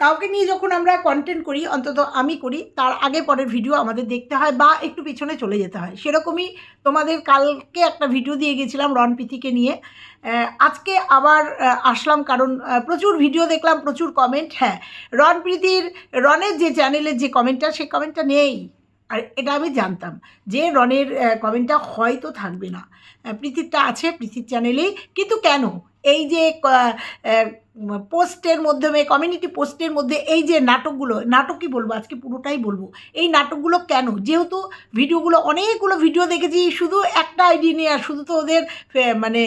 কাউকে নিয়ে যখন আমরা কন্টেন্ট করি, অন্তত আমি করি, তার আগে পরের ভিডিও আমাদের দেখতে হয় বা একটু পিছনে চলে যেতে হয়। সেরকমই তোমাদের কালকে একটা ভিডিও দিয়ে গেছিলাম রণপীতিকে নিয়ে। আজকে আবার আসলাম কারণ প্রচুর ভিডিও দেখলাম, প্রচুর কমেন্ট হ্যাঁ রণপ্রীতির রনের যে চ্যানেলের যে কমেন্টটা সেই কমেন্টটা নেই। আর এটা আমি জানতাম যে রনের কমেন্টটা হয়তো থাকবে না। প্রীতিরটা আছে, প্রীতির চ্যানেলেই কিন্তু কেন? এই যে পোস্টের মাধ্যমে কমিউনিটি পোস্টের মধ্যে এই যে নাটকগুলো, নাটকই বলব, আজকে পুরোটাই বলব, এই নাটকগুলো কেন? যেহেতু ভিডিওগুলো, অনেকগুলো ভিডিও দেখেছি, শুধু একটা আইডি নিয়ে, আর শুধু তো ওদের মানে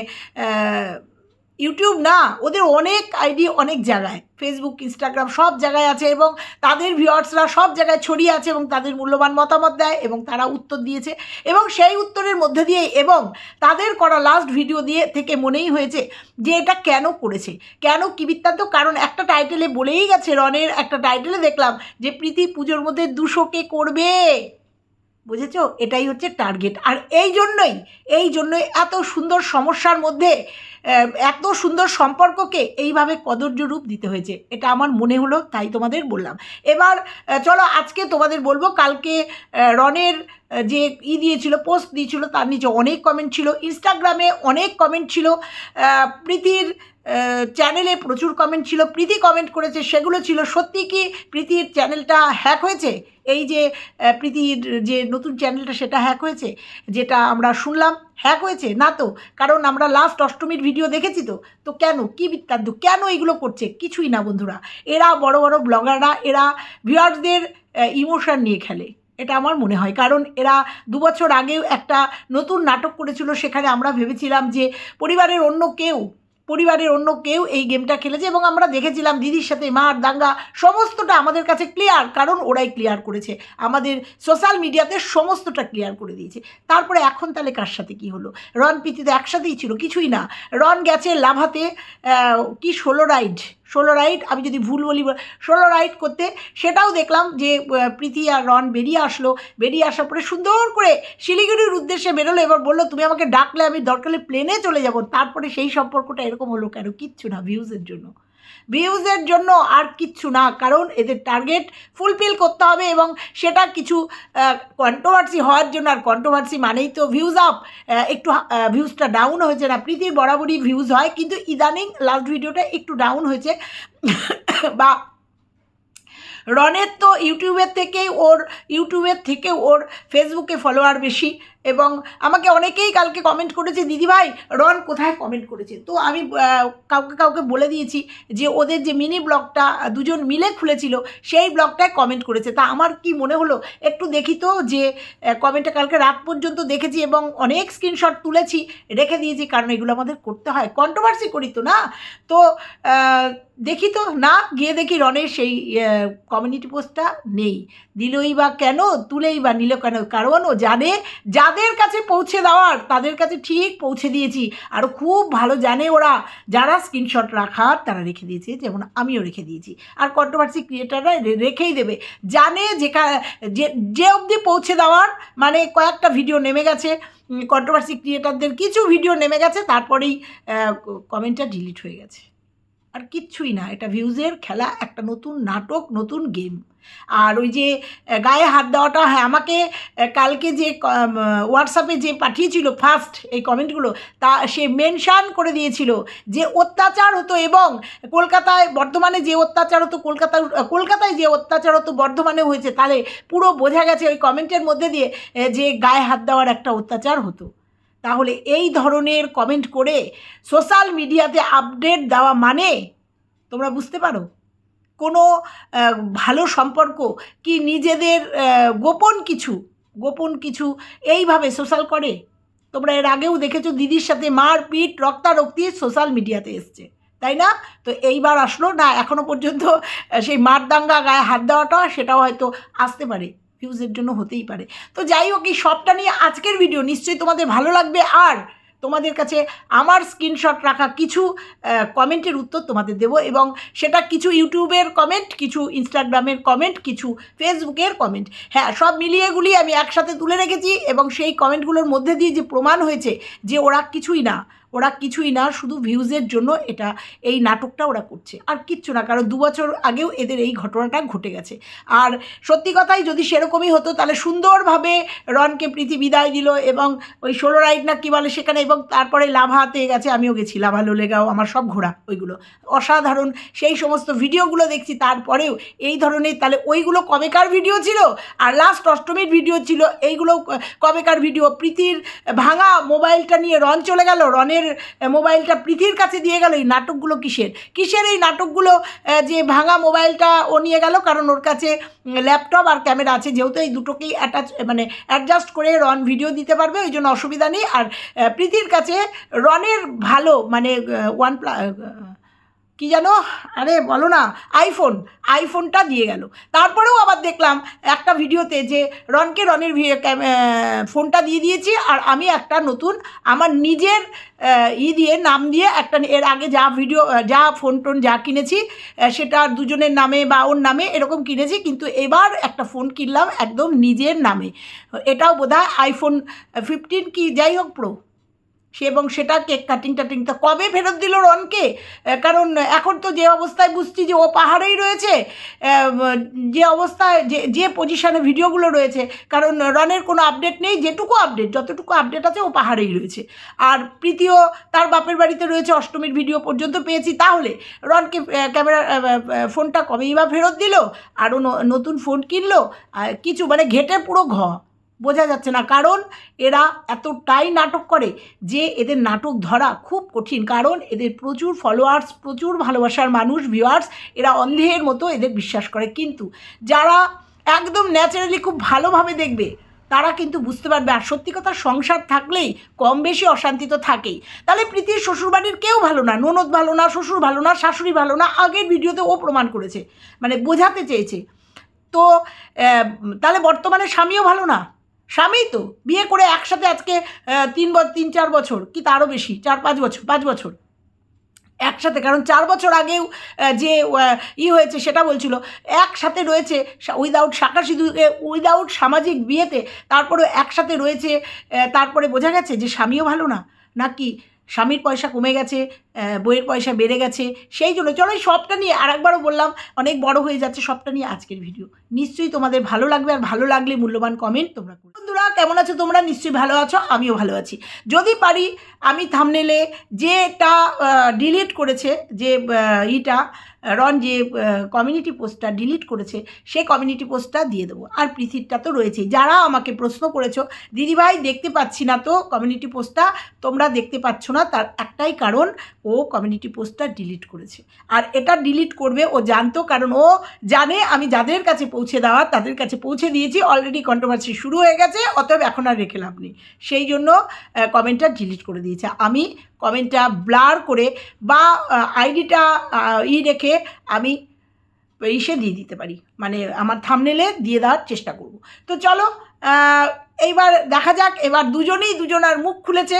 ইউটিউব না, ওদের অনেক আইডি অনেক জায়গায়। ফেসবুক ইনস্টাগ্রাম সব জায়গায় আছে এবং তাদের ভিউয়ার্সরা সব জায়গায় ছড়িয়ে আছে এবং তাদের মূল্যবান মতামত দেয় এবং তারা উত্তর দিয়েছে এবং সেই উত্তরের মধ্যে দিয়ে এবং তাদের করা লাস্ট ভিডিও দিয়ে থেকে মনেই হয়েছে যে এটা কেন করেছে। কেন কি বৃত্তান্ত? কারণ একটা টাইটেলে বলেই গেছে রনের, একটা টাইটেলে দেখলাম যে প্রীতি পুজোর মধ্যে দুশোকে করবে। বুঝেছ? এটাই হচ্ছে টার্গেট আর এই জন্যই এই জন্যই এত সুন্দর সমস্যার মধ্যে এত সুন্দর সম্পর্ককে এইভাবে কদর্য রূপ দিতে হয়েছে। এটা আমার মনে হলো, তাই তোমাদের বললাম। এবার চলো আজকে তোমাদের বলব, কালকে রনের যে ই দিয়েছিল, পোস্ট দিয়েছিল, তার নিচে অনেক কমেন্ট ছিল ইনস্টাগ্রামে অনেক কমেন্ট ছিল প্রীতির চ্যানেলে প্রচুর কমেন্ট ছিল, প্রীতি কমেন্ট করেছে, সেগুলো ছিল, সত্যি কি প্রীতির চ্যানেলটা হ্যাক হয়েছে? এই যে প্রীতির যে নতুন চ্যানেলটা সেটা হ্যাক হয়েছে? যেটা আমরা শুনলাম হ্যাক হয়েছে? না তো, কারণ আমরা লাস্ট অষ্টমীর ভিডিও দেখেছি তো। তো কেন? কি বৃত্তান্ত? কেন এগুলো করছে? কিছুই না বন্ধুরা। এরা বড় বড় ব্লগাররা, এরা ভিউয়ার্সদের ইমোশন নিয়ে খেলে। এটা আমার মনে হয়। কারণ এরা দু বছর আগেও একটা নতুন নাটক করেছিল, সেখানে আমরা ভেবেছিলাম যে পরিবারের অন্য কেউ পরিবারের অন্য কেউ এই গেমটা খেলেছে এবং আমরা দেখেছিলাম দিদির সাথে মার, দাঙ্গা, সমস্তটা আমাদের কাছে ক্লিয়ার কারণ ওরাই ক্লিয়ার করেছে। আমাদের সোশ্যাল মিডিয়াতে সমস্তটা ক্লিয়ার করে দিয়েছে। তারপরে এখন তাহলে কার সাথে কী হলো? রন প্রীতি তো একসাথেই ছিল, কিছুই না। রন গেছে লাভাতে কি ষোলো রাইড ষোলো রাইড আমি যদি ভুল বলি, ষোলো রাইড করতে সেটাও দেখলাম যে প্রীতি আর রন বেরিয়ে আসলো। বেরিয়ে আসার পরে সুন্দর করে শিলিগুড়ির উদ্দেশ্যে বেরোলো, এবার বলল, তুমি আমাকে ডাকলে, আমি দরকারে প্লেনে চলে যাব। তারপরে সেই সম্পর্কটা এরকম হলো কেন? কিচ্ছু না ভিউজের জন্য। ভিউজের জন্য আর কিচ্ছু না, কারণ এদের টার্গেট ফুলফিল করতে হবে এবং সেটা কিছু কন্ট্রোভার্সি হওয়ার জন্য, আর কন্ট্রোভার্সি মানেই তো ভিউজ আপ একটু ভিউজটা ডাউন হয়েছে না। প্রীতির বরাবরই ভিউজ হয়, কিন্তু ইদানিং লাস্ট ভিডিওটা একটু ডাউন হয়েছে। বা রনের তো ইউটিউবের থেকেই ওর ইউটিউবের থেকে ওর ফেসবুকে ফলোয়ার বেশি। এবং আমাকে অনেকেই কালকে কমেন্ট করেছে, দিদিভাই, রন কোথায় কমেন্ট করেছে? তো আমি কাউকে কাউকে বলে দিয়েছি যে, ওদের যে মিনি ব্লগটা দুজন মিলে খুলেছিল, সেই ব্লগটায় কমেন্ট করেছে। তা আমার কি মনে হলো? একটু দেখি তো যে কমেন্টটা কালকে রাত পর্যন্ত দেখেছি এবং অনেক স্ক্রিনশট তুলেছি, রেখে দিয়েছি, কারণ এগুলো আমাদের করতে হয়। কন্ট্রোভার্সি করি তো না? তো দেখি তো, না, গিয়ে দেখি রনের সেই কমিউনিটি পোস্টটা নেই। দিলই বা কেন? তুলেই বা নিল কেন? কারণ ও জানে যাদের কাছে পৌঁছে দেওয়ার, তাদের কাছে ঠিক পৌঁছে দিয়েছি। আর খুব ভালো জানে ওরা। যারা স্ক্রিনশট রাখার তারা রেখে দিয়েছে, যেমন আমিও রেখে দিয়েছি। আর কন্ট্রোভার্সি ক্রিয়েটাররা রেখেই দেবে। জানে যেখা, যে যে অবধি পৌঁছে দেওয়ার মানে কয়েকটা ভিডিও নেমে গেছে। কন্ট্রোভার্সি ক্রিয়েটারদের কিছু ভিডিও নেমে গেছে, তারপরেই কমেন্টটা ডিলিট হয়ে গেছে। আর কিচ্ছুই না, এটা ভিউজের খেলা, একটা নতুন নাটক, নতুন গেম আর ওই যে গায়ে হাত দেওয়াটা হ্যাঁ আমাকে কালকে যে হোয়াটসঅ্যাপে যে পাঠিয়েছিল ফার্স্ট এই কমেন্টগুলো তা সে মেনশান করে দিয়েছিল যে অত্যাচার হতো এবং কলকাতায় বর্ধমানে যে অত্যাচার হতো, কলকাতা কলকাতায় যে অত্যাচার হতো, বর্ধমানে হয়েছে, তাহলে পুরো বোঝা গেছে ওই কমেন্টের মধ্যে দিয়ে যে গায়ে হাত দেওয়ার একটা অত্যাচার হতো। তাহলে এই ধরনের কমেন্ট করে সোশ্যাল মিডিয়াতে আপডেট দেওয়া মানে তোমরা বুঝতে পারো? কোনো ভালো সম্পর্ক কি নিজেদের গোপন কিছু গোপন কিছু এইভাবে সোশ্যাল করে? তোমরা এর আগেও দেখেছ দিদির সাথে মার পিট রক্তারক্তি সোশ্যাল মিডিয়াতে এসছে, তাই না? তো এইবার আসলো, না, এখনও পর্যন্ত সেই মার দাঙ্গা গায়ে হাত দেওয়াটা সেটাও হয়তো আসতে পারে ভিউজের জন্য হতেই পারে। তো যাই হোক, এই সবটা নিয়ে আজকের ভিডিও নিশ্চয়ই তোমাদের ভালো লাগবে। আর তোমাদের কাছে আমার স্ক্রিনশট রাখা কিছু কমেন্টের উত্তর তোমাদের দেব এবং সেটা কিছু ইউটিউবের কমেন্ট কিছু ইনস্টাগ্রামের কমেন্ট কিছু ফেসবুকের কমেন্ট হ্যাঁ সব মিলিয়েগুলি আমি একসাথে তুলে রেখেছি এবং সেই কমেন্টগুলোর মধ্যে দিয়ে যে প্রমাণ হয়েছে যে ওরা কিছুই না ওরা কিছুই না, শুধু ভিউজের জন্য এটা, এই নাটকটা ওরা করছে। আর কিচ্ছু না, কারণ দু বছর আগেও এদের এই ঘটনাটা ঘটে গেছে। আর সত্যি কথাই যদি সেরকমই হতো, তাহলে সুন্দরভাবে রনকে প্রীতি বিদায় দিল এবং ওই ষোলো রাইড না কী বলে সেখানে এবং তারপরে লাভা লাভাতে গেছে, আমিও গেছি, লাভা লোলেগাঁও, আমার সব ঘোরা ওইগুলো। অসাধারণ সেই সমস্ত ভিডিওগুলো দেখছি, তারপরেও এই ধরনের, তাহলে ওইগুলো কবেকার ভিডিও ছিল? আর লাস্ট অষ্টমীর ভিডিও ছিল এইগুলো কবেকার ভিডিও? প্রীতির ভাঙা মোবাইলটা নিয়ে রন চলে গেল, রনের আহ, মোবাইলটা পৃথির কাছে দিয়ে গেল এই নাটকগুলো কিসের? কিসের এই নাটকগুলো যে ভাঙা মোবাইলটা ও নিয়ে গেল? কারণ ওর কাছে ল্যাপটপ আর ক্যামেরা আছে যেহেতু এই দুটোকেই অ্যাটাচ মানে অ্যাডজাস্ট করে রন ভিডিও দিতে পারবে ওই জন্য অসুবিধা নেই। আর পৃথির কাছে রনের ভালো মানে ওয়ান প্লা কি জানো? আরে বলো না আইফোন আইফোনটা দিয়ে গেল। তারপরেও আবার দেখলাম একটা ভিডিওতে যে রনকে রনের ফোনটা দিয়ে দিয়েছি, আর আমি একটা নতুন, আমার নিজের ই দিয়ে, নাম দিয়ে একটা এর আগে যা ভিডিও যা ফোন টোন যা কিনেছি সেটা দুজনের নামে বা ওর নামে এরকম কিনেছি, কিন্তু এবার একটা ফোন কিনলাম একদম নিজের নামে। এটাও বোধহয় আইফোন ফিফটিন কি, যাই হোক প্রো সে এবং সেটা কেক কাটিং টাটিং, তা কবে ফেরত দিল রনকে? কারণ এখন তো যে অবস্থায় বুঝছি যে ও পাহাড়েই রয়েছে যে অবস্থায়, যে যে পজিশানে ভিডিওগুলো রয়েছে, কারণ রনের কোনো আপডেট নেই, যেটুকু আপডেট যতটুকু আপডেট আছে ও পাহাড়েই রয়েছে। আর প্রীতিও তার বাপের বাড়িতে রয়েছে, অষ্টমীর ভিডিও পর্যন্ত পেয়েছি, তাহলে রনকে ক্যামেরা ফোনটা কবেই বা ফেরত দিল? আরও নতুন ফোন কিনলো? কিছু মানে ঘেটে পুরো ঘ। বোঝা যাচ্ছে না। কারণ এরা এতটাই নাটক করে যে এদের নাটক ধরা খুব কঠিন। কারণ এদের প্রচুর ফলোয়ার্স প্রচুর ভালোবাসার মানুষ ভিউয়ার্স এরা অন্ধের মতো এদের বিশ্বাস করে। কিন্তু যারা একদম ন্যাচারালি খুব ভালোভাবে দেখবে, তারা কিন্তু বুঝতে পারবে। আর সত্যি কথা, সংসার থাকলেই কম বেশি অশান্তি তো থাকেই। তাহলে প্রীতির শ্বশুরবাড়ির কেউ ভালো না, ননদ ভালো না, শ্বশুর ভালো না, শাশুড়ি ভালো না, আগের ভিডিওতে ও প্রমাণ করেছে মানে বোঝাতে চেয়েছে। তো তাহলে বর্তমানে স্বামীও ভালো না? স্বামী তো। বিয়ে করে একসাথে আজকে তিন তিন, চার বছর, কি তারও বেশি? চার, পাঁচ বছর পাঁচ বছর। একসাথে, কারণ চার বছর আগেও যে ই হয়েছে সেটা বলছিল, একসাথে রয়েছে উইদাউট শাখা সিধুকে উইদাউট সামাজিক বিয়েতে তারপরে একসাথে রয়েছে তারপরে বোঝা গেছে যে স্বামীও ভালো না নাকি স্বামীর পয়সা কমে গেছে বইয়ের পয়সা বেড়ে গেছে, সেই জন্য চলো সবটা নিয়ে আর একবারও বললাম, অনেক বড় হয়ে যাচ্ছে সবটা নিয়ে আজকের ভিডিও নিশ্চয়ই তোমাদের ভালো লাগবে আর ভালো লাগলে মূল্যবান কমেন্ট তোমরা করো। বন্ধুরা, কেমন আছো তোমরা? নিশ্চয়ই ভালো আছো, আমিও ভালো আছি। যদি পারি, আমি থামনেলে যেটা ডিলিট করেছে, যে ইটা রন যে কমিউনিটি পোস্টটা ডিলিট করেছে সেই কমিউনিটি পোস্টটা দিয়ে দেবো। আর পৃথিবীটা তো রয়েছেই। যারা আমাকে প্রশ্ন করেছ, দিদিভাই দেখতে পাচ্ছি না তো কমিউনিটি পোস্টটা তোমরা দেখতে পাচ্ছ না, তার একটাই কারণ, ও কমিউনিটি পোস্টটা ডিলিট করেছে। আর এটা ডিলিট করবে, ও জানতো, কারণ ও জানে আমি যাদের কাছে পৌঁছে দেওয়া, তাদের কাছে পৌঁছে দিয়েছি অলরেডি কন্ট্রোভার্সি শুরু হয়ে গেছে, অতএব এখন আর রেখে লাভ নেই। সেই জন্য কমেন্টটা ডিলিট করে দিয়েছে। আমি কমেন্টটা ব্লার করে বা আইডিটা ই রেখে আমি ইসে দিয়ে দিতে পারি। মানে আমার থামনেলে দিয়ে দেওয়ার চেষ্টা করব। তো চলো এইবার দেখা যাক, এবার দুজনেই দুজনার মুখ খুলেছে।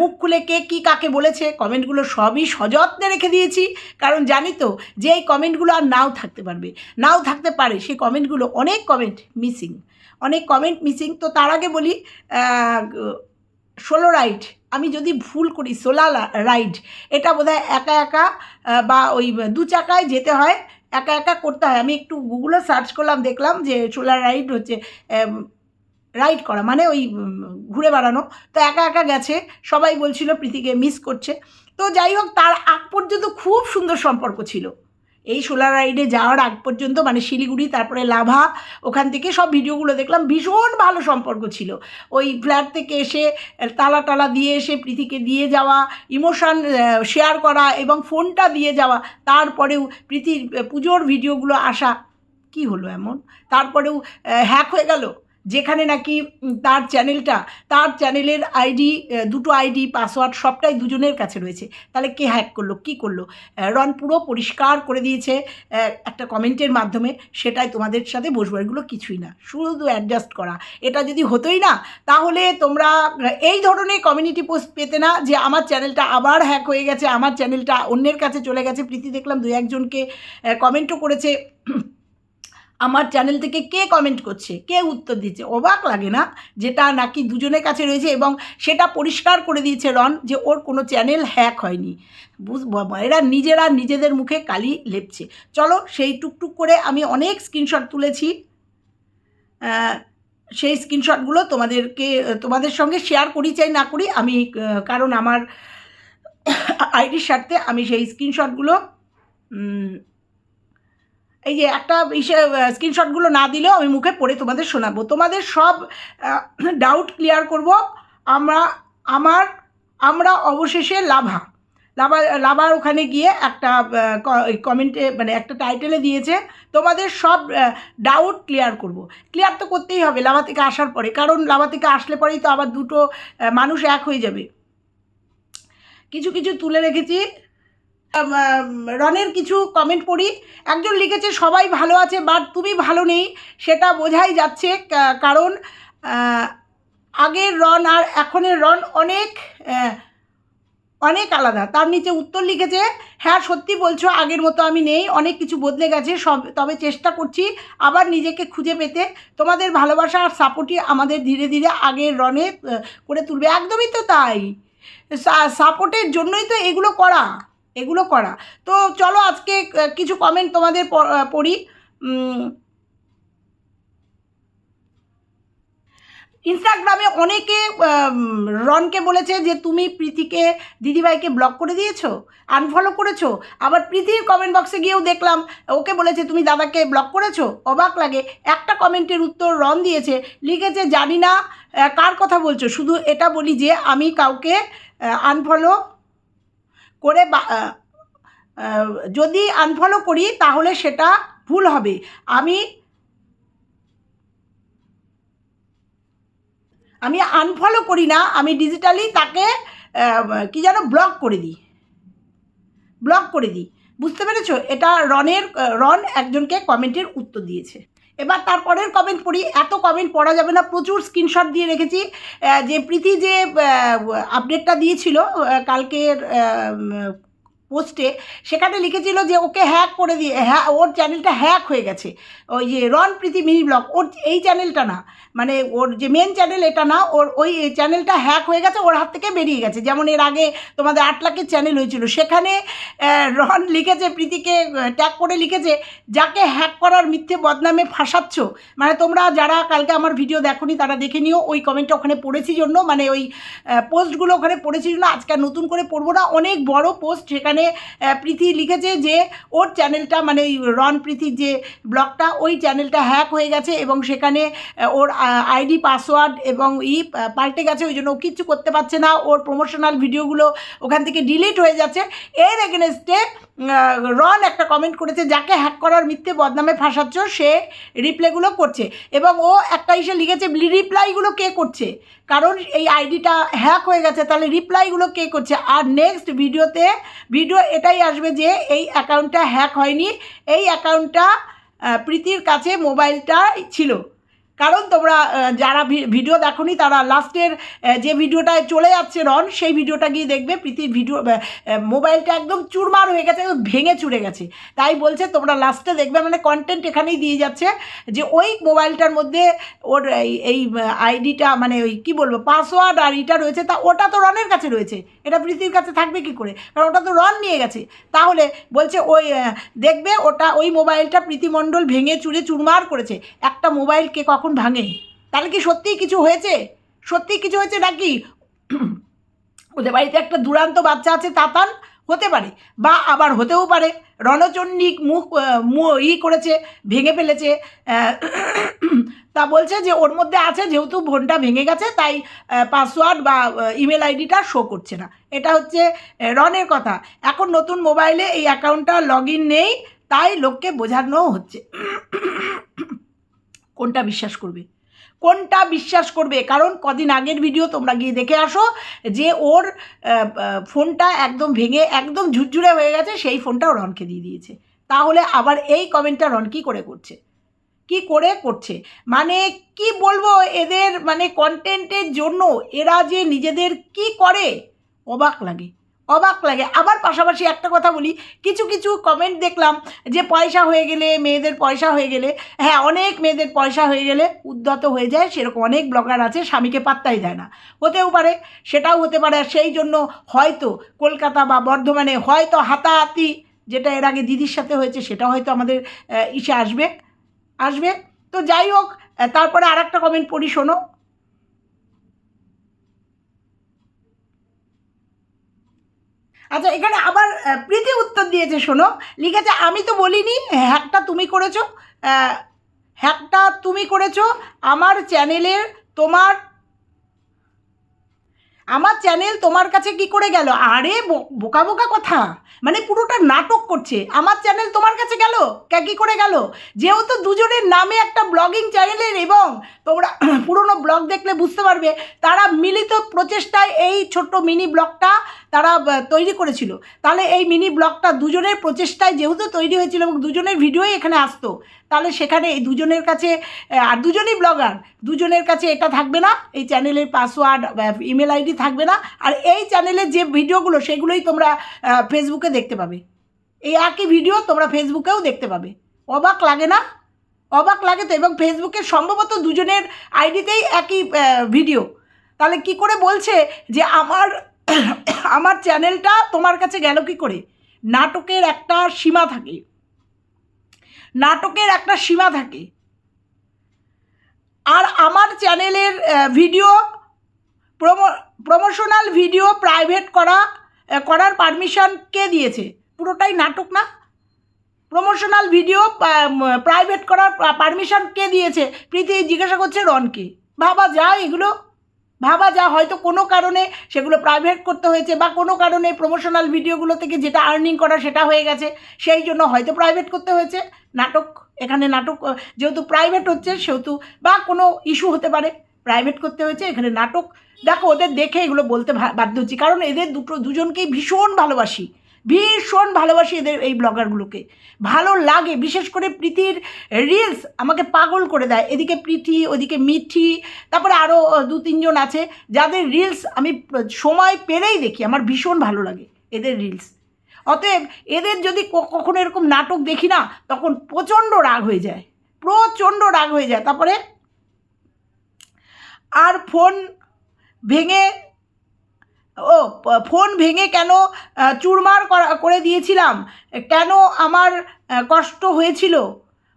মুখ খুলে কে কী কাকে বলেছে কমেন্টগুলো সবই সযত্নে রেখে দিয়েছি। কারণ জানি তো যে এই কমেন্টগুলো আর নাও থাকতে পারবে। নাও থাকতে পারে, সেই কমেন্টগুলো অনেক কমেন্ট মিসিং অনেক কমেন্ট মিসিং তো তার আগে বলি ষোলো রাইড। আমি যদি ভুল করি সোলা রাইড, এটা বোধহয় একা একা বা ওই দু চাকায় যেতে হয়, একা একা করতে হয়। আমি একটু গুগলে সার্চ করলাম, দেখলাম যে সোলার রাইড হচ্ছে রাইড করা মানে ওই ঘুরে বেড়ানো। তো একা একা গেছে, সবাই বলছিল প্রীতিকে মিস করছে। তো যাই হোক, তার আগ পর্যন্ত খুব সুন্দর সম্পর্ক ছিল। এই সোলার রাইডে যাওয়ার আগ পর্যন্ত মানে শিলিগুড়ি, তারপরে লাভা, ওখান থেকে সব ভিডিওগুলো দেখলাম। ভীষণ ভালো সম্পর্ক ছিল। ওই ফ্ল্যাট থেকে এসে তালা টালা দিয়ে এসে, প্রীতিকে দিয়ে যাওয়া, ইমোশন শেয়ার করা এবং ফোনটা দিয়ে যাওয়া, তারপরেও প্রীতির পুজোর ভিডিওগুলো আসা, কি হলো এমন? তারপরেও হ্যাক হয়ে গেল? যেখানে নাকি তার চ্যানেলটা, তার চ্যানেলের আইডি দুটো আইডি, পাসওয়ার্ড সবটাই দুজনের কাছে রয়েছে। তাহলে কে হ্যাক করল, কি করল? রন পুরো পরিষ্কার করে দিয়েছে একটা কমেন্টের মাধ্যমে, সেটাই তোমাদের সাথে বসবো, এগুলো কিছুই না। শুধু অ্যাডজাস্ট করা। এটা যদি হতোই না, তাহলে তোমরা এই ধরনের কমিউনিটি পোস্ট পেতে না যে আমার চ্যানেলটা আবার হ্যাক হয়ে গেছে, আমার চ্যানেলটা অন্যের কাছে চলে গেছে। প্রীতি দেখলাম দু একজনকে কমেন্টও করেছে। আমার চ্যানেল থেকে কে কমেন্ট করছে, কে উত্তর দিচ্ছে? অবাক লাগে না যেটা নাকি দুজনের কাছে রয়েছে এবং সেটা পরিষ্কার করে দিয়েছে রন যে ওর কোনো চ্যানেল হ্যাক হয়নি। বুঝ এরা নিজেরা নিজেদের মুখে কালি লেপছে। চলো সেই টুকটুক করে আমি অনেক স্ক্রিনশট তুলেছি। সেই স্ক্রিনশটগুলো তোমাদেরকে, তোমাদের সঙ্গে শেয়ার করি চাই না করি, আমি কারণ আমার আইডির স্বার্থে আমি সেই স্ক্রিনশটগুলো এই যে একটা ইসে স্ক্রিনশটগুলো না দিলেও আমি মুখে পড়ে তোমাদের শোনাবো। তোমাদের সব ডাউট ক্লিয়ার করব। আমরা, আমার, আমরা অবশেষে লাভা। লাভা লাভার ওখানে গিয়ে একটা কমেন্টে মানে একটা টাইটেলে দিয়েছে। তোমাদের সব ডাউট ক্লিয়ার করব। ক্লিয়ার তো করতেই হবে লাভা থেকে আসার পরে। কারণ লাভা থেকে আসলে পরেই তো আবার দুটো মানুষ এক হয়ে যাবে। কিছু কিছু তুলে রেখেছি। রনের কিছু কমেন্ট পড়ি। একজন লিখেছে, সবাই ভালো আছে বাট তুমি ভালো নেই। সেটা বোঝাই যাচ্ছে কারণ আগের রন আর এখনের রন অনেক অনেক আলাদা। তার নিচে উত্তর লিখেছে হ্যাঁ সত্যি বলছো, আগের মতো আমি নেই। অনেক কিছু বদলে গেছে, সব, তবে চেষ্টা করছি আবার নিজেকে খুঁজে পেতে। তোমাদের ভালোবাসা আর সাপোর্টই আমাদের ধীরে ধীরে আগের রনে করে তুলবে। একদমই তো তাই। সাপোর্টের জন্যই তো এগুলো করা। এগুলো করা। তো চলো আজকে কিছু কমেন্ট তোমাদের পড়ি। ইনস্টাগ্রামে অনেকে রনকে বলেছে যে, তুমি প্রীতিকে, দিদিভাইকে ব্লক করে দিয়েছ? আনফলো করেছ? আবার প্রীতির কমেন্ট বক্সে গিয়েও দেখলাম, ওকে বলেছে, তুমি দাদাকে ব্লক করেছ? অবাক লাগে। একটা কমেন্টের উত্তর রন দিয়েছে, লিখেছে, জানি না কার কথা বলছো? শুধু এটা বলি যে, আমি কাউকে আনফলো করে যদি আনফলো করি তাহলে সেটা ভুল হবে। আমি আমি আনফলো করি না, আমি ডিজিটালি তাকে কি যেন ব্লক করে দিই। ব্লক করে দিই। বুঝতে পেরেছ? এটা রনের রন একজনকে কমেন্টের উত্তর দিয়েছে। এবার তারপরের কমেন্ট পড়ি। এত কমেন্ট পড়া যাবে না। প্রচুর স্ক্রিনশট দিয়ে রেখেছি। যে প্রীতি যে আপডেটটা দিয়েছিল কালকের পোস্টে সেখানে লিখেছিল যে ওকে হ্যাক করে দিয়ে হ্যাঁ ওর চ্যানেলটা হ্যাক হয়ে গেছে। ওই যে রন প্রীতি মিনি ব্লগ, ওর এই চ্যানেলটা না মানে ওর যে মেন চ্যানেল এটা না, ওর ওই চ্যানেলটা হ্যাক হয়ে গেছে, ওর হাত থেকে বেরিয়ে গেছে। যেমন এর আগে তোমাদের আট লাখের চ্যানেল হয়েছিল, সেখানে রন লিখেছে প্রীতিকে ট্যাগ করে লিখেছে, যাকে হ্যাক করার মিথ্যে বদনামে ফাঁসাচ্ছ। মানে তোমরা যারা কালকে আমার ভিডিও দেখোনি, তারা দেখে নিও, ওই কমেন্টটা ওখানে পড়েছি জন্য মানে ওই পোস্টগুলো ওখানে পড়েছি জন্য, আজকে নতুন করে পড়ব না। অনেক বড় পোস্ট সেখানে আহ, প্রীতি লিখেছে যে ওর চ্যানেলটা মানে রন প্রীতির যে ব্লগটা ওই চ্যানেলটা হ্যাক হয়ে গেছে এবং সেখানে ওর আইডি পাসওয়ার্ড এবং ই পাল্টে গেছে ওই জন্য ও কিচ্ছু করতে পারছে না। ওর প্রমোশনাল ভিডিওগুলো ওখান থেকে ডিলিট হয়ে যাচ্ছে। এর এগেনস্টে রন একটা কমেন্ট করেছে, যাকে হ্যাক করার মিথ্যে বদনামে ফাঁসাচ্ছ, সে রিপ্লাইগুলো করছে। এবং ও একটা এসে লিখেছে রিপ্লাইগুলো কে করছে? কারণ এই আইডিটা হ্যাক হয়ে গেছে, তাহলে রিপ্লাইগুলো কে করছে? আর নেক্সট ভিডিওতে ভিডিও এটাই আসবে যে এই অ্যাকাউন্টটা হ্যাক হয়নি, এই অ্যাকাউন্টটা প্রীতির কাছে মোবাইলটা ছিল। কারণ তোমরা যারা ভিডিও দেখোনি, তারা লাস্টের যে ভিডিওটায় চলে যাচ্ছে রন, সেই ভিডিওটা গিয়ে দেখবে, প্রীতির ভিডিও মোবাইলটা একদম চুরমার হয়ে গেছে ভেঙে চুরে গেছে। তাই বলছে, তোমরা লাস্টে দেখবে মানে কন্টেন্ট এখানেই দিয়ে যাচ্ছে, যে ওই মোবাইলটার মধ্যে ওর এই এই আইডিটা মানে ওই কী বলব পাসওয়ার্ড আর ইটা রয়েছে, তা ওটা তো রনের কাছে রয়েছে, এটা প্রীতির কাছে থাকবে কি করে? কারণ ওটা তো রন নিয়ে গেছে। তাহলে বলছে, ওই দেখবে ওটা, ওই মোবাইলটা প্রীতিমণ্ডল ভেঙে চুরে চুরমার করেছে, একটা মোবাইলকে কখন ভাঙে, তাহলে কি সত্যিই কিছু হয়েছে? সত্যিই কিছু হয়েছে নাকি? ওদের বাড়িতে একটা দুরান্ত বাচ্চা আছে, তাতান, হতে পারে বা আবার হতেও পারে। রণচণ্ডী মুখ ই করেছে, ভেঙে ফেলেছে তা বলছে যে ওর মধ্যে আছে, যেহেতু ফোনটা ভেঙে গেছে, তাই পাসওয়ার্ড বা ইমেল আইডিটা শো করছে না। এটা হচ্ছে রনের কথা। এখন নতুন মোবাইলে এই অ্যাকাউন্টটা লগ নেই, তাই লোককে বোঝানো হচ্ছে। কোনটা বিশ্বাস করবে? কোনটা বিশ্বাস করবে? কারণ কদিন আগের ভিডিও তোমরা গিয়ে দেখে আসো যে ওর ফোনটা একদম ভেঙে, একদম ঝুরঝুরে হয়ে গেছে, সেই ফোনটাও রনকে দিয়ে দিয়েছে। তাহলে আবার এই কমেন্টটা রন কী করে করছে? কি করে করছে? মানে কি বলব এদের মানে কন্টেন্টের জন্য এরা যে নিজেদের কি করে? অবাক লাগে। অবাক লাগে। আবার পাশাপাশি একটা কথা বলি, কিছু কিছু কমেন্ট দেখলাম যে পয়সা হয়ে গেলে, মেয়েদের পয়সা হয়ে গেলে হ্যাঁ অনেক মেয়েদের পয়সা হয়ে গেলে উদ্ধত হয়ে যায়, সেরকম অনেক ব্লগার আছে, স্বামীকে পাত্তাই দেয় না। হতেও পারে, সেটাও হতে পারে সেই জন্য হয়তো কলকাতা বা বর্ধমানে হয়তো হাতাহাতি, যেটা এর আগে দিদির সাথে হয়েছে, সেটা হয়তো আমাদের ইসে আসবে আসবে। তো যাই হোক তারপরে আর একটা কমেন্ট পড়ি, শোনো। আচ্ছা এখানে আবার প্রীতি উত্তর দিয়েছে, শোনো। লিখেছে, আমি তো বলিনি, হ্যাকটা তুমি করেছ। হ্যাকটা তুমি করেছ। আমার চ্যানেলের তোমার আমার চ্যানেল তোমার কাছে কি করে গেল? আরে বোকা বোকা কথা। মানে পুরোটা নাটক করছে। আমার চ্যানেল তোমার কাছে গেল? কে কি করে গেল? যেহেতু দুজনের নামে একটা ব্লগিং চ্যানেলের এবং তোমরা পুরনো ব্লগ দেখলে বুঝতে পারবে, তারা মিলিত প্রচেষ্টায় এই ছোট্ট মিনি ব্লগটা তারা তৈরি করেছিল। তাহলে এই মিনি ব্লগটা দুজনের প্রচেষ্টায় যেহেতু তৈরি হয়েছিল এবং দুজনের ভিডিওই এখানে আসতো তাহলে সেখানে এই দুজনের কাছে আর দুজনই ব্লগার দুজনের কাছে এটা থাকবে না, এই চ্যানেলের পাসওয়ার্ড ইমেল আইডি থাকবে না, আর এই চ্যানেলের যে ভিডিওগুলো সেগুলোই তোমরা ফেসবুকে দেখতে পাবে। এই একই ভিডিও তোমরা ফেসবুকেও দেখতে পাবে। অবাক লাগে না? অবাক লাগে তো, এবং ফেসবুকে সম্ভবত দুজনের আইডিতেই একই ভিডিও তাহলে কি করে বলছে যে আমার আমার চ্যানেলটা তোমার কাছে গেল কি করে? নাটকের একটা সীমা থাকে। নাটকের একটা সীমা থাকে। আর আমার চ্যানেলের video, promo, promotional video private করা করার পারমিশন কে দিয়েছে? পুরোটাই নাটক না? প্রমোশনাল ভিডিও প্রাইভেট করার পারমিশন কে দিয়েছে? প্রীতি জিজ্ঞাসা করছে রনকে। ভাবা যায় এগুলো ভাবা যা, হয়তো কোনো কারণে সেগুলো প্রাইভেট করতে হয়েছে বা কোনো কারণে প্রমোশনাল ভিডিওগুলো থেকে যেটা আর্নিং করা সেটা হয়ে গেছে, সেই জন্য হয়তো প্রাইভেট করতে হয়েছে। নাটক, এখানে নাটক, যেহেতু প্রাইভেট হচ্ছে সেহেতু বা কোনো ইস্যু হতে পারে প্রাইভেট করতে হয়েছে, এখানে নাটক। দেখো ওদের দেখে এগুলো বলতে বাধ্য হচ্ছি। কারণ এদের দুটো, দুজনকেই ভীষণ ভালোবাসি। ভীষণ ভালোবাসি এদের এই ব্লগারগুলোকে। ভালো লাগে, বিশেষ করে প্রীতির রিলস আমাকে পাগল করে দেয়। এদিকে প্রীতি, ওদিকে মিঠি, তারপরে আরও দু, তিনজন আছে, যাদের রিলস আমি সময় পেলেই দেখি, আমার ভীষণ ভালো লাগে এদের রিলস অতএব এদের যদি কখনো এরকম নাটক দেখি না, তখন প্রচণ্ড রাগ হয়ে যায়। প্রচণ্ড রাগ হয়ে যায়। তারপরে আর ফোন ভেঙে ও, ফোন ভেঙে কেন চুরমার করা- দিয়েছিলাম? কেন আমার কষ্ট হয়েছিল?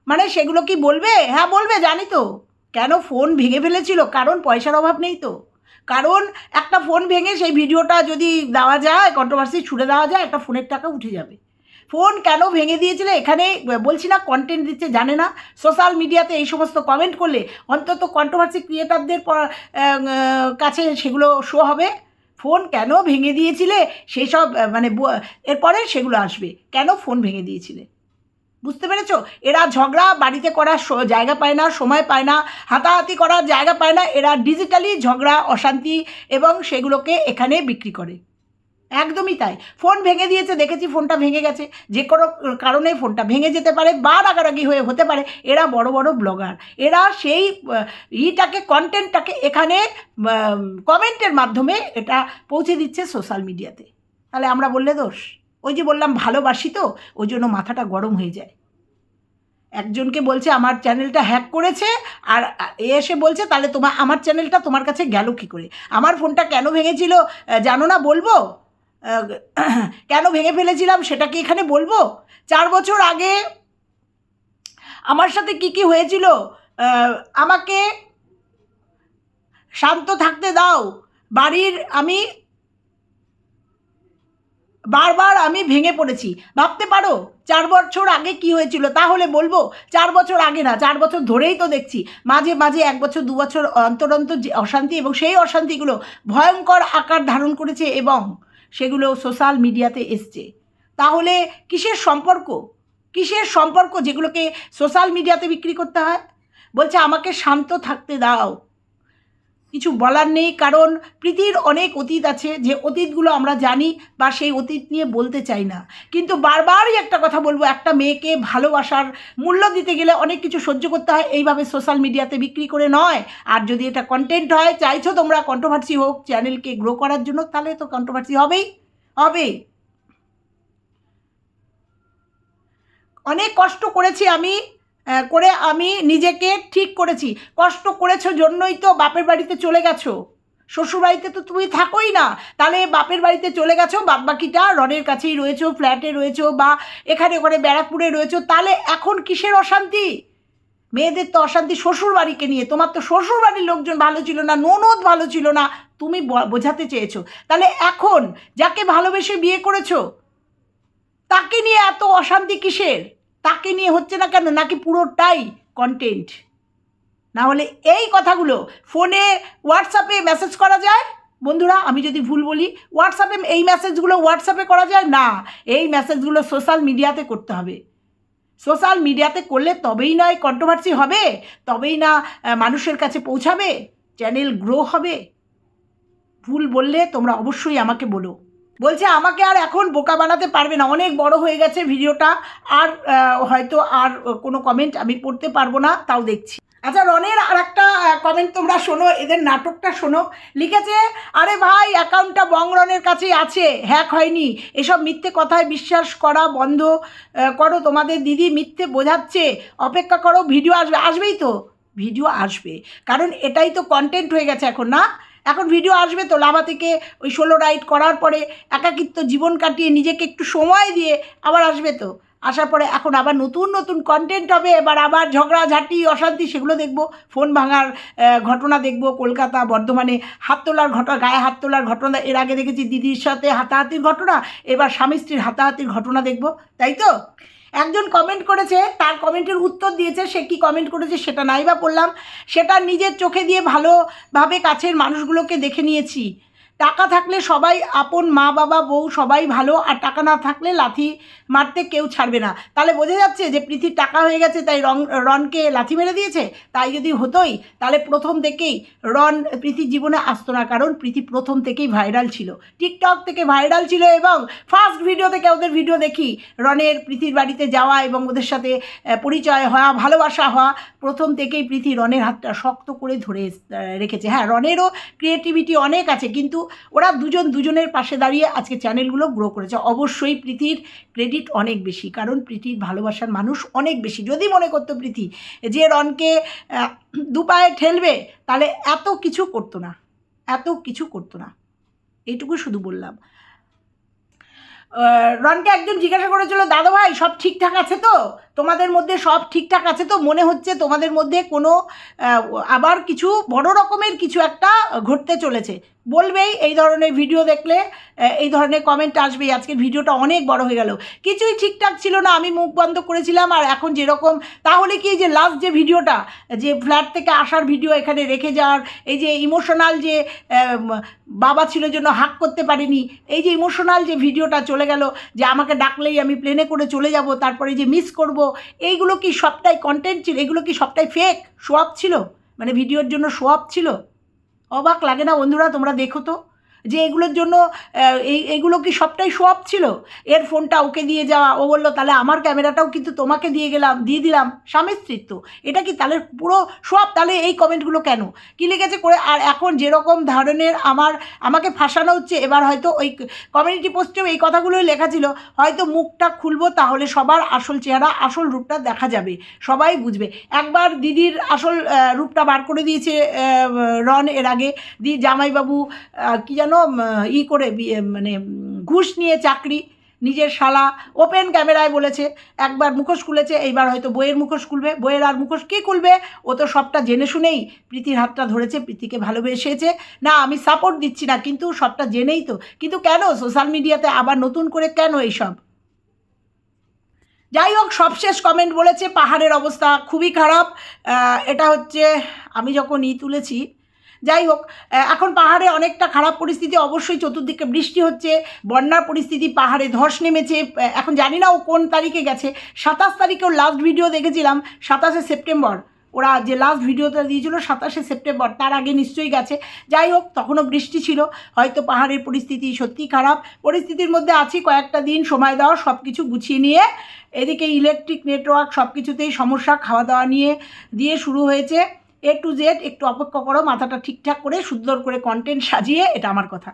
মানে সেগুলো কি বলবে? হ্যাঁ বলবে, জানি তো। কেন ফোন ভেঙে ফেলেছিল? কারণ পয়সার অভাব নেই তো। কারণ একটা ফোন ভেঙে সেই ভিডিওটা যদি দেওয়া যায় কন্ট্রোভার্সি ছুড়ে দেওয়া যায়, একটা ফোনের টাকা উঠে যাবে। ফোন কেন ভেঙে দিয়েছিল? এখানে বলছি না কন্টেন্ট দিচ্ছে, জানে না। সোশ্যাল মিডিয়াতে এই সমস্ত কমেন্ট করলে অন্তত কন্ট্রোভার্সি ক্রিয়েটারদের কাছে সেগুলো শো হবে। ফোন কেন ভেঙে দিয়েছিলে? সেসব মানে এরপরে সেগুলো আসবে। কেন ফোন ভেঙে দিয়েছিলে? বুঝতে পেরেছ? এরা ঝগড়া, বাড়িতে করার জায়গা পায় না, সময় পায় না, হাতাহাতি করার জায়গা পায় না, এরা ডিজিটালি ঝগড়া, অশান্তি এবং সেগুলোকে এখানে বিক্রি করে। একদমই তাই। ফোন ভেঙে দিয়েছে, দেখেছি ফোনটা ভেঙে গেছে। যে কোনো কারণে ফোনটা ভেঙে যেতে পারে বা রাগারাগি হয়ে হতে পারে। এরা বড় বড় ব্লগার। এরা সেই ইটাকে কন্টেন্টটাকে এখানে কমেন্টের মাধ্যমে এটা পৌঁছে দিচ্ছে সোশ্যাল মিডিয়াতে তাহলে আমরা বললে দোষ? ওই যে বললাম, ভালোবাসি তো, ওই জন্য মাথাটা গরম হয়ে যায়। একজনকে বলছে, আমার চ্যানেলটা হ্যাক করেছে, আর এ এসে বলছে, তাহলে তোমার আমার চ্যানেলটা তোমার কাছে গেল কী করে? আমার ফোনটা কেন ভেঙেছিল? জানো না বলব? কেন ভেঙে ফেলেছিলাম সেটা কি এখানে বলব? চার বছর আগে আমার সাথে কি কি হয়েছিল? আমাকে শান্ত থাকতে দাও। বাড়ির আমি বারবার আমি ভেঙে পড়েছি। ভাবতে পারো, চার বছর আগে কি হয়েছিল? তাহলে বলব, চার বছর আগে না, চার বছর ধরেই তো দেখছি। মাঝে মাঝে এক বছর, দু বছর অন্তর অন্তর অশান্তি এবং সেই অশান্তিগুলো ভয়ঙ্কর আকার ধারণ করেছে এবং সেগুলো সোশ্যাল মিডিয়াতে এসছে। তাহলে কিসের সম্পর্ক? কিসের সম্পর্ক যেগুলোকে সোশ্যাল মিডিয়াতে বিক্রি করতে হয়? বলছে, আমাকে শান্ত থাকতে দাও। কিছু বলার নেই, কারণ প্রীতির অনেক অতীত আছে, যে অতীতগুলো আমরা জানি বা সেই অতীত নিয়ে বলতে চাই না। কিন্তু বারবারই একটা কথা বলব, একটা মেয়েকে ভালোবাসার মূল্য দিতে গেলে অনেক কিছু সহ্য করতে হয়, এইভাবে সোশ্যাল মিডিয়াতে বিক্রি করে নয়। আর যদি এটা কন্টেন্ট হয়, চাইছো তোমরা কন্ট্রোভার্সি হোক চ্যানেলকে গ্রো করার জন্য, তাহলে তো কন্ট্রোভার্সি হবেই হবেই। অনেক কষ্ট করেছি আমি করে আমি নিজেকে ঠিক করেছি। কষ্ট করেছ জন্যই তো বাপের বাড়িতে চলে গেছো। শ্বশুর বাড়িতে তো তুমি থাকোই না। তাহলে বাপের বাড়িতে চলে গেছো বাদ বাকিটা রনের কাছেই রয়েছো, ফ্ল্যাটে রয়েছো বা এখানে ওখানে ব্যারাকপুরে রয়েছো। তাহলে এখন কিসের অশান্তি? মেয়েদের তো অশান্তি শ্বশুর বাড়িকে নিয়ে। তোমার তো শ্বশুর বাড়ির লোকজন ভালো ছিল না, ননদ ভালো ছিল না। তুমি বোঝাতে চেয়েছো। তাহলে এখন যাকে ভালোবেসে বিয়ে করেছ, তাকে নিয়ে এত অশান্তি কিসের? তাকে নিয়ে হচ্ছে না কেন? নাকি পুরোটাই কন্টেন্ট না হলে এই কথাগুলো ফোনে হোয়াটসঅ্যাপে মেসেজ করা যায়? বন্ধুরা, আমি যদি ভুল বলি হোয়াটসঅ্যাপে এই মেসেজগুলো হোয়াটসঅ্যাপে করা যায়? না, এই মেসেজগুলো সোশ্যাল মিডিয়াতে করতে হবে। সোশ্যাল মিডিয়াতে করলে তবেই নয় কন্ট্রোভার্সি হবে, তবেই না মানুষের কাছে পৌঁছাবে চ্যানেল গ্রো হবে। ভুল বললে তোমরা অবশ্যই আমাকে বলো। বলছে, আমাকে আর এখন বোকা বানাতে পারবে না। অনেক বড় হয়ে গেছে ভিডিওটা। আর হয়তো আর কোনো কমেন্ট আমি পড়তে পারব না, তাও দেখছি। আচ্ছা রনের আর একটা কমেন্ট তোমরা শোনো, এদের নাটকটা শোনো। লিখেছে, আরে ভাই অ্যাকাউন্টটা বংরনের কাছেই আছে হ্যাক হয়নি। এসব মিথ্যে কথায় বিশ্বাস করা বন্ধ করো, তোমাদের দিদি মিথ্যে বোঝাচ্ছে। অপেক্ষা করো, ভিডিও আসবে। আসবেই তো, ভিডিও আসবে। কারণ এটাই তো কন্টেন্ট হয়ে গেছে এখন, না? এখন ভিডিও আসবে তো লাভা থেকে ওই ষোলো রাইড করার পরে একাকিত্ব জীবন কাটিয়ে নিজেকে একটু সময় দিয়ে আবার আসবে তো। আসার পরে এখন আবার নতুন নতুন কন্টেন্ট হবে, এবার আবার ঝগড়াঝাটি অশান্তি সেগুলো দেখব। ফোন ভাঙার ঘটনা দেখব কলকাতা, বর্ধমানে হাত তোলার ঘটনা, গায়ে হাত তোলার ঘটনা। এর আগে দেখেছি দিদির সাথে হাতাহাতির ঘটনা, এবার স্বামী স্ত্রীর হাতাহাতির ঘটনা দেখব। তাই তো? একজন কমেন্ট করেছে, তার কমেন্টের উত্তর দিয়েছে, সে কি কমেন্ট করেছে সেটা নাই বা পড়লাম সেটা নিজের চোখে দিয়ে ভালোভাবে কাছের মানুষগুলোকে দেখে নিয়েছি। টাকা থাকলে সবাই আপন, মা, বাবা, বউ, সবাই ভালো, আর টাকা না থাকলে লাথি মারতে কেউ ছাড়বে না। তাহলে বোঝা যাচ্ছে যে পৃথির টাকা হয়ে গেছে, তাই রং রনকে লাথি মেরে দিয়েছে? তাই যদি হতোই, তাহলে প্রথম থেকেই রন প্রীতির জীবনে আসতো না, কারণ প্রীতি প্রথম থেকেই ভাইরাল ছিল। টিকটক থেকে ভাইরাল ছিল এবং ফার্স্ট ভিডিও থেকে ওদের ভিডিও দেখি রনের প্রীতির বাড়িতে যাওয়া এবং ওদের সাথে পরিচয় হওয়া, ভালোবাসা হওয়া, প্রথম থেকেই প্রীতি রনের হাতটা শক্ত করে ধরে রেখেছে। হ্যাঁ রনেরও ক্রিয়েটিভিটি অনেক আছে, কিন্তু ওরা দুজন দুজনের পাশে দাঁড়িয়ে আজকে চ্যানেলগুলো গ্রো করেছে। অবশ্যই প্রীতির ক্রেডিট অনেক বেশি, কারণ প্রীতির ভালোবাসার মানুষ অনেক বেশি। যদি মনে করতো প্রীতি যে রনকে দু পায়ে ঠেলবে, তাহলে এত কিছু করতো না, এত কিছু করতো না। এইটুকু শুধু বললাম। রনকে একজন জিজ্ঞাসা করেছিল, দাদা ভাই, সব ঠিকঠাক আছে তো? তোমাদের মধ্যে সব ঠিকঠাক আছে তো? মনে হচ্ছে তোমাদের মধ্যে কোনো আবার কিছু বড় রকমের কিছু একটা ঘটতে চলেছে। বলবেই এই ধরনের ভিডিও দেখলে এই ধরনের কমেন্ট আসবেই। আজকের ভিডিওটা অনেক বড় হয়ে গেল। কিছুই ঠিকঠাক ছিল না, আমি মুখ বন্ধ করেছিলাম আর এখন যেরকম, তাহলে কি যে লাস্ট যে ভিডিওটা যে ফ্ল্যাট থেকে আসার ভিডিও এখানে রেখে যাওয়ার, এই যে ইমোশনাল যে বাবা ছিল জন্য হাক করতে পারিনি, এই যে ইমোশনাল যে ভিডিওটা চলে গেল, যে আমাকে ডাকলেই আমি প্লেনে করে চলে যাব, তারপরে যে মিস করব, এইগুলো কি সবটাই কন্টেন্ট ছিল? এগুলো কি সবটাই ফেক শোয়াপ ছিল? মানে ভিডিওর জন্য শোয়াপ ছিল? অবাক লাগে না বন্ধুরা তোমরা দেখো তো। যে এগুলোর জন্য এই, এগুলো কি সবটাই শোয়াপ ছিল? এর ফোনটা ওকে দিয়ে যাওয়া। ও বলল, তাহলে আমার ক্যামেরাটাও কিন্তু তোমাকে দিয়ে গেলাম, দিয়ে দিলাম। স্বামী স্ত্রীত্ব এটা কি তাহলে পুরো সব তাহলে এই কমেন্টগুলো কেন? কি লিখেছে করে? আর এখন যেরকম ধরনের আমার, আমাকে ফাঁসানো হচ্ছে, এবার হয়তো ওই কমিউনিটি পোস্টেও এই কথাগুলোই লেখা ছিল, হয়তো মুখটা খুলবো তাহলে সবার আসল চেহারা, আসল রূপটা দেখা যাবে। সবাই বুঝবে। একবার দিদির আসল রূপটা বার করে দিয়েছে রন এর আগে। দি, জামাইবাবু কি যেন উম, ই করে মানে ঘুষ নিয়ে চাকরি নিজের শালা ওপেন ক্যামেরায় বলেছে একবার মুখোশ খুলেছে এইবার হয়তো বইয়ের মুখোশ খুলবে বইয়ের আর মুখোশ কী খুলবে ও তো সবটা জেনে শুনেই প্রীতির হাতটা ধরেছে প্রীতিকে ভালোবেসেছে না আমি সাপোর্ট দিচ্ছি না কিন্তু সবটা জেনেই তো কিন্তু কেন সোশ্যাল মিডিয়াতে আবার নতুন করে কেন এইসব? যাই হোক সবশেষ কমেন্ট বলেছে পাহাড়ের অবস্থা খুবই খারাপ এটা হচ্ছে আমি যখন ই তুলেছি যাই হোক এখন পাহাড়ে অনেকটা খারাপ পরিস্থিতি, অবশ্যই চতুর্দিকে বৃষ্টি হচ্ছে, বন্যার পরিস্থিতি পাহাড়ে ধস নেমেছে এখন জানি না ও কোন তারিখে গেছে। সাতাশ তারিখে ওর লাস্ট ভিডিও দেখেছিলাম, সাতাশে সেপ্টেম্বর। ওরা যে লাস্ট ভিডিওটা দিয়েছিল সাতাশে সেপ্টেম্বর, তার আগে নিশ্চয়ই গেছে। যাই হোক, তখনও বৃষ্টি ছিল, হয়তো পাহাড়ের পরিস্থিতি সত্যি খারাপ। পরিস্থিতির মধ্যে আছি, কয়েকটা দিন সময় দেওয়া সব কিছু গুছিয়ে নিয়ে, এদিকে ইলেকট্রিক নেটওয়ার্ক সব কিছুতেই সমস্যা খাওয়া দাওয়া নিয়ে, দিয়ে শুরু হয়েছে। এ টু জেড একটু অপেক্ষা করো, মাথাটা ঠিকঠাক করে, সুন্দর করে কন্টেন্ট সাজিয়ে, এটা আমার কথা।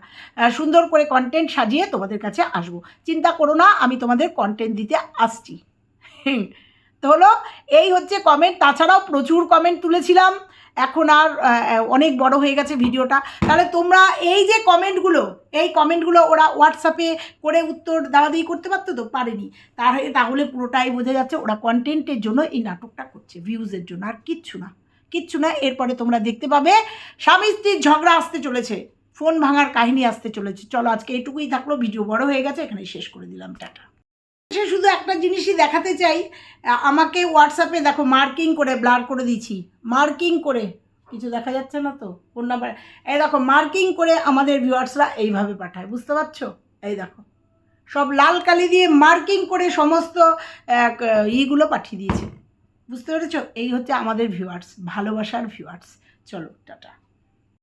সুন্দর করে কন্টেন্ট সাজিয়ে তোমাদের কাছে আসব। চিন্তা করো না, আমি তোমাদের কন্টেন্ট দিতে আসছি। তো হলো, এই হচ্ছে কমেন্ট তাছাড়াও প্রচুর কমেন্ট তুলেছিলাম। এখন আর অনেক বড় হয়ে গেছে ভিডিওটা। তাহলে তোমরা এই যে কমেন্টগুলো এই কমেন্টগুলো ওরা হোয়াটসঅ্যাপে করে উত্তর দেওয়া দিয়ে করতে পারতো তো? পারেনি। তাহলে তাহলে পুরোটাই বোঝা যাচ্ছে, ওরা কন্টেন্টের জন্য এই নাটকটা করছে ভিউজের জন্য, আর কিচ্ছু না। কিচ্ছু না, এরপরে তোমরা দেখতে পাবে স্বামী স্ত্রীর ঝগড়া আসতে চলেছে, ফোন ভাঙার কাহিনী আসতে চলেছে। চলো আজকে এটুকুই থাকল, ভিডিও বড় হয়ে গেছে, এখানে শেষ করে দিলাম, টাটা। সে শুধু একটা জিনিসই দেখাতে চাই আমাকে হোয়াটসঅ্যাপে দেখো মার্কিং করে, ব্লার করে দিয়েছি, মার্কিং করে, কিছু দেখা যাচ্ছে না তো? ফোন নাম্বার, এই দেখো মার্কিং করে আমাদের ভিউয়ার্সরা এইভাবে পাঠায়, বুঝতে পারছ? এই দেখো, সব লাল কালি দিয়ে মার্কিং করে সমস্ত ইগুলো পাঠিয়ে দিয়েছে। বুঝতে পেরেছ? এই হচ্ছে আমাদের ভিউয়ার্স ভালোবাসার ভিউয়ার্স চলো টাটা।